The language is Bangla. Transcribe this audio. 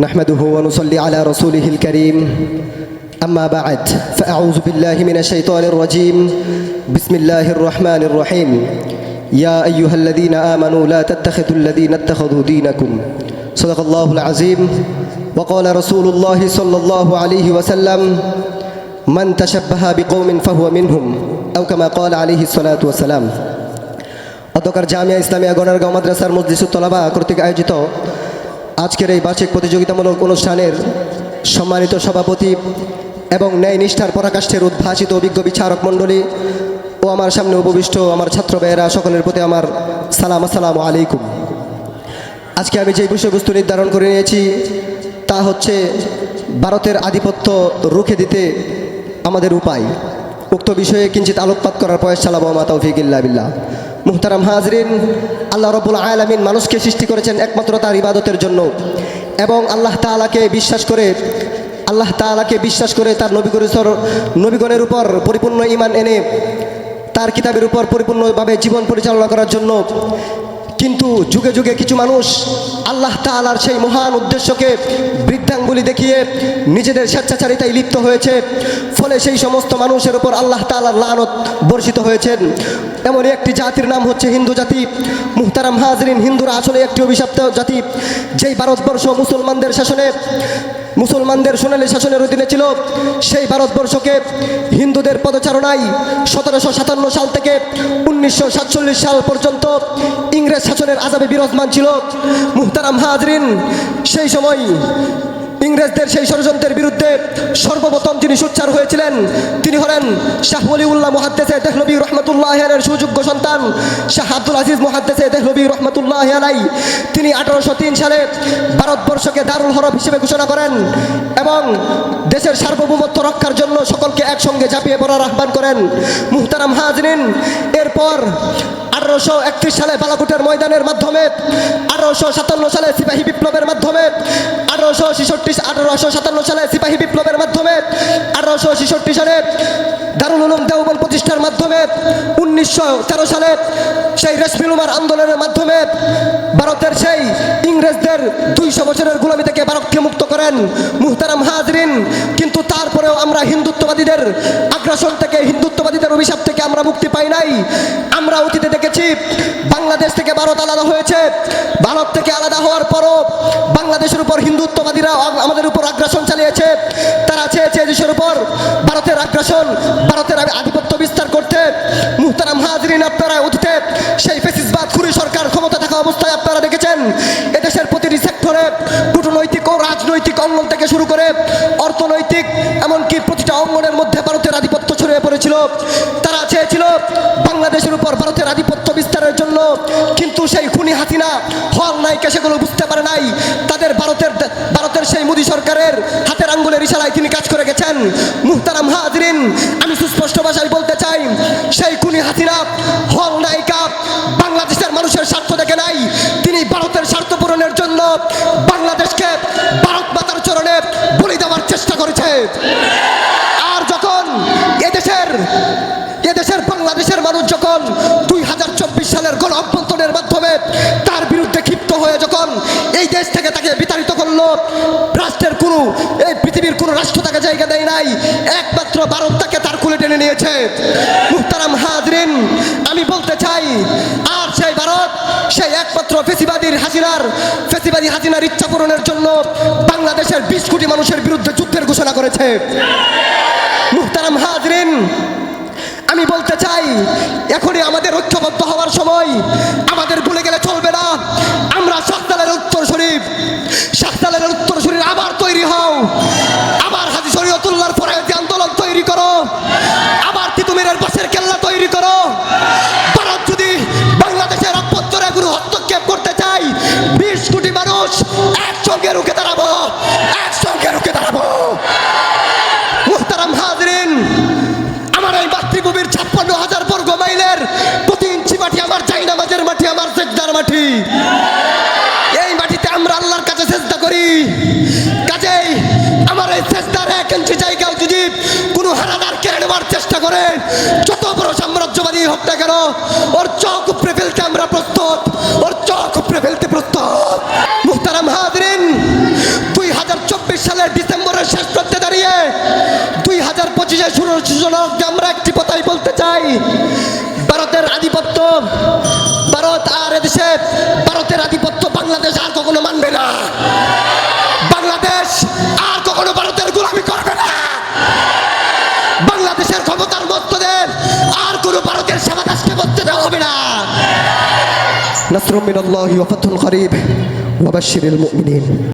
نحمده ونصلي على رسوله الكريم أما بعد فأعوذ بالله من الشيطان الرجيم بسم الله الرحمن الرحيم يا أيها الذين آمنوا لا تتخذوا الذين اتخذوا دينكم صدق الله العظيم وقال رسول الله صلى الله عليه وسلم من تشبه بقوم فهو منهم أو كما قال عليه الصلاة والسلام অধ্যকার জামিয়া ইসলামিয়া গণারগাঁও মাদ্রাসার মসজিদুত্তলাবা কর্তৃক আয়োজিত আজকের এই বার্ষিক প্রতিযোগিতামূলক অনুষ্ঠানের সম্মানিত সভাপতি এবং ন্যায় নিষ্ঠার পরাকাষ্ঠের উদ্ভাসিত অভিজ্ঞ বিচারক মণ্ডলী ও আমার সামনে উপবিষ্ট আমার ছাত্র ভাইয়েরা, সকলের প্রতি আমার সালাম, আসসালামু আলাইকুম। আজকে আমি যে বিষয়বস্তু নির্ধারণ করে নিয়েছি, তা হচ্ছে ভারতের আধিপত্য রুখে দিতে আমাদের উপায়। উক্ত বিষয়ে কিঞ্চিত আলোকপাত করার প্রয়াস চালাবো আমা তৌফিক ইল্লা বিল্লাহ। মুহতারাম হাজরিন, আল্লাহ রবুল আলমিন মানুষকে সৃষ্টি করেছেন একমাত্র তার ইবাদতের জন্য এবং আল্লাহ তালাকে বিশ্বাস করে, আল্লাহ তালাকে বিশ্বাস করে তার নবীগণের নবীগণের উপর পরিপূর্ণ ইমান এনে তার কিতাবের উপর পরিপূর্ণভাবে জীবন পরিচালনা করার জন্য কিন্তু যুগে যুগে কিছু মানুষ আল্লাহ তালার সেই মহান উদ্দেশ্যকে বৃদ্ধাঙ্গুলি দেখিয়ে নিজেদের স্বেচ্ছাচারিতায় লিপ্ত হয়েছে। ফলে সেই সমস্ত মানুষের উপর আল্লাহ তালার লানত বর্ষিত হয়েছেন এমন একটি জাতির নাম হচ্ছে হিন্দু জাতি। মুহতারাম হাজরিন, হিন্দুরা আসলে একটি অভিশপ্ত জাতি। যেই ভারতবর্ষ মুসলমানদের শাসনে মুসলমানদের সোনালী শাসনের অধীনে ছিল সেই ভারতবর্ষকে হিন্দুদের পদচারণায় সতেরোশো সাতান্ন সাল থেকে উনিশশো সাতচল্লিশ সাল পর্যন্ত ইংরেজ শাসনের আজাবে বিরাজমান ছিল। মুহতারাম হাজরিন, সেই সময় ইংরেজদের সেই ষড়যন্ত্রের বিরুদ্ধে সর্বপ্রথম যিনি সোচ্চার হয়েছিলেন, তিনি হলেন শাহ ওলিউল্লাহ মহাদ্দেসে দেহলবী রহমতুল্লাহ আলের সুযোগ্য সন্তান, শাহ আব্দুল আজিজ মহাদ্দেসে দেহলবী রহমতুল্লাহ আলাই। তিনি আঠারোশো তিন সালে ভারতবর্ষকে দারুল হরফ হিসেবে ঘোষণা করেন এবং দেশের সার্বভৌমত্ব রক্ষার জন্য সকলকে একসঙ্গে ঝাঁপিয়ে পড়ার আহ্বান করেন। মুহতারাম হাজরিন, এরপর আঠারোশো একত্রিশ সালে বালাকুটের ময়দানের মাধ্যমে, আঠারোশো সাতান্ন সালে সিপাহী বিপ্লবের মাধ্যমে, আঠারোশো ছেষট্টি, আঠারোশো সাতান্ন সালে সিপাহী বিপ্লবের মাধ্যমে, আঠারোশো ছেষট্টি সালে দারুল উলুম দেওবন প্রতিষ্ঠার মাধ্যমে, উনিশশো তেরো সালে সেই রেশমিলুমার আন্দোলনের মাধ্যমে ভারতের সেই ইংরেজদের দুইশো বছরের গোলামি থেকে ভারতকে মুক্ত করেন মুহতারাম হাজরিন। কিন্তু তারপরেও আমরা হিন্দুত্ববাদীদের আগ্রাসন থেকে হিন্দুত্ববাদীদের অভিশাপ থেকে আমরা মুক্তি পাই নাই। আমরা অতীতে দেখেছি বাংলাদেশ থেকে ভারত আলাদা হয়েছে। ভারত থেকে আলাদা হওয়ার পরও বাংলাদেশের উপর হিন্দুত্ববাদীরা আমাদের উপর আগ্রাসন চালিয়েছে। তারা চেয়েছে দেশের উপর ভারতের আগ্রাসন, ভারতের আধিপত্য বিস্তার করতে। মুহতারাম হাজরিন আপনারা অতীতে সেই ফেসিসবাদ খুরি সরকার ক্ষমতা থাকা অবস্থায় আপনারা পড়েছিল তারা চেয়েছিল বাংলাদেশের উপর ভারতের আধিপত্য বিস্তারের জন্য, কিন্তু সেই খুনি হাসিনা হল নাইকে সেগুলো বুঝতে পারে নাই। তাদের ভারতের ভারতের সেই মোদী সরকারের হাতের আঙ্গুলের ইশারায় তিনি কাজ করে গেছেন। মুহতারাম হাজরিন, আমি সুস্পষ্ট ভাষায় বলতে চাই, সেই খুনি হাসিনা হল নায়িকা বাংলাদেশের মানুষের স্বার্থ দেখে নাই। তিনি ভারতের স্বার্থ পূরণের জন্য বাংলাদেশকে ভারত মাতার চরণে বলি দেওয়ার চেষ্টা করেছে আর যখন এদেশের এদেশের বাংলাদেশের মানুষ যখন দুই হাজার চব্বিশ সালের গণ অভ্যন্তরের মাধ্যমে তার বিরুদ্ধে ক্ষিপ্ত হয়ে যখন এই দেশ থেকে তাকে বিতাড়িত করল, রাষ্ট্রের কোনো, এই পৃথিবীর কোনো রাষ্ট্র তাকে জায়গা দেয় নাই। একমাত্র ভারত তাকে তার কুলে টেনে নিয়েছে। মুহতারাম হাজরিন, আমি বলতে চাই, আর সেই ভারত, সেই একমাত্র ফেসিবাদীর হাসিনার, ফেসিবাদী হাসিনার ইচ্ছা পূরণের জন্য বাংলাদেশের বিশ কোটি মানুষের বিরুদ্ধে যুদ্ধের ঘোষণা করেছে। মুহতারাম হাজরিন, আমি বলতে চাই, এখনই আমাদের ঐক্যবদ্ধ হওয়ার সময় মানুষ, একসঙ্গে রুখে দাঁড়াবো, একসঙ্গে রুখে দাঁড়াবো। মুহতারাম হাজরিন, আমার এই মাতৃভূমির ছাপ্পান্ন হাজার বর্গ মাইলের প্রতি ইঞ্চি মাটি আমার চাই নামাজের মাটি আমার সেজদার মাটি। এই মাটিতে আমরা আল্লাহর কাছে চেষ্টা করি। কাজেই আমার এই চেষ্টার এক ইঞ্চি জায়গাও যদি কোনো হারাদার কেড়ে নেওয়ার চেষ্টা করে, যত বড় সাম্রাজ্যবাদী হোক না কেন, ওর চোখ উপরে ফেলতে আমরা প্রস্তুত। শুরু সূচনাকে আমরা একটি কথাই বলতে চাই। ভারতের আধিপত্য, ভারত আর এদেশে ভারতের আধিপত্য বাংলাদেশ আর কখনো মানবে না। বাংলাদেশ আর কখনো ভারতের গোলামি করবে না। বাংলাদেশের ক্ষমতার মস্তদের আর কোনো ভারতের সেবা দাসকে করতে দেওয়া হবে না। ওয়া ফাতহুন করিব ওয়া বাশশিরিল মুমিনিন।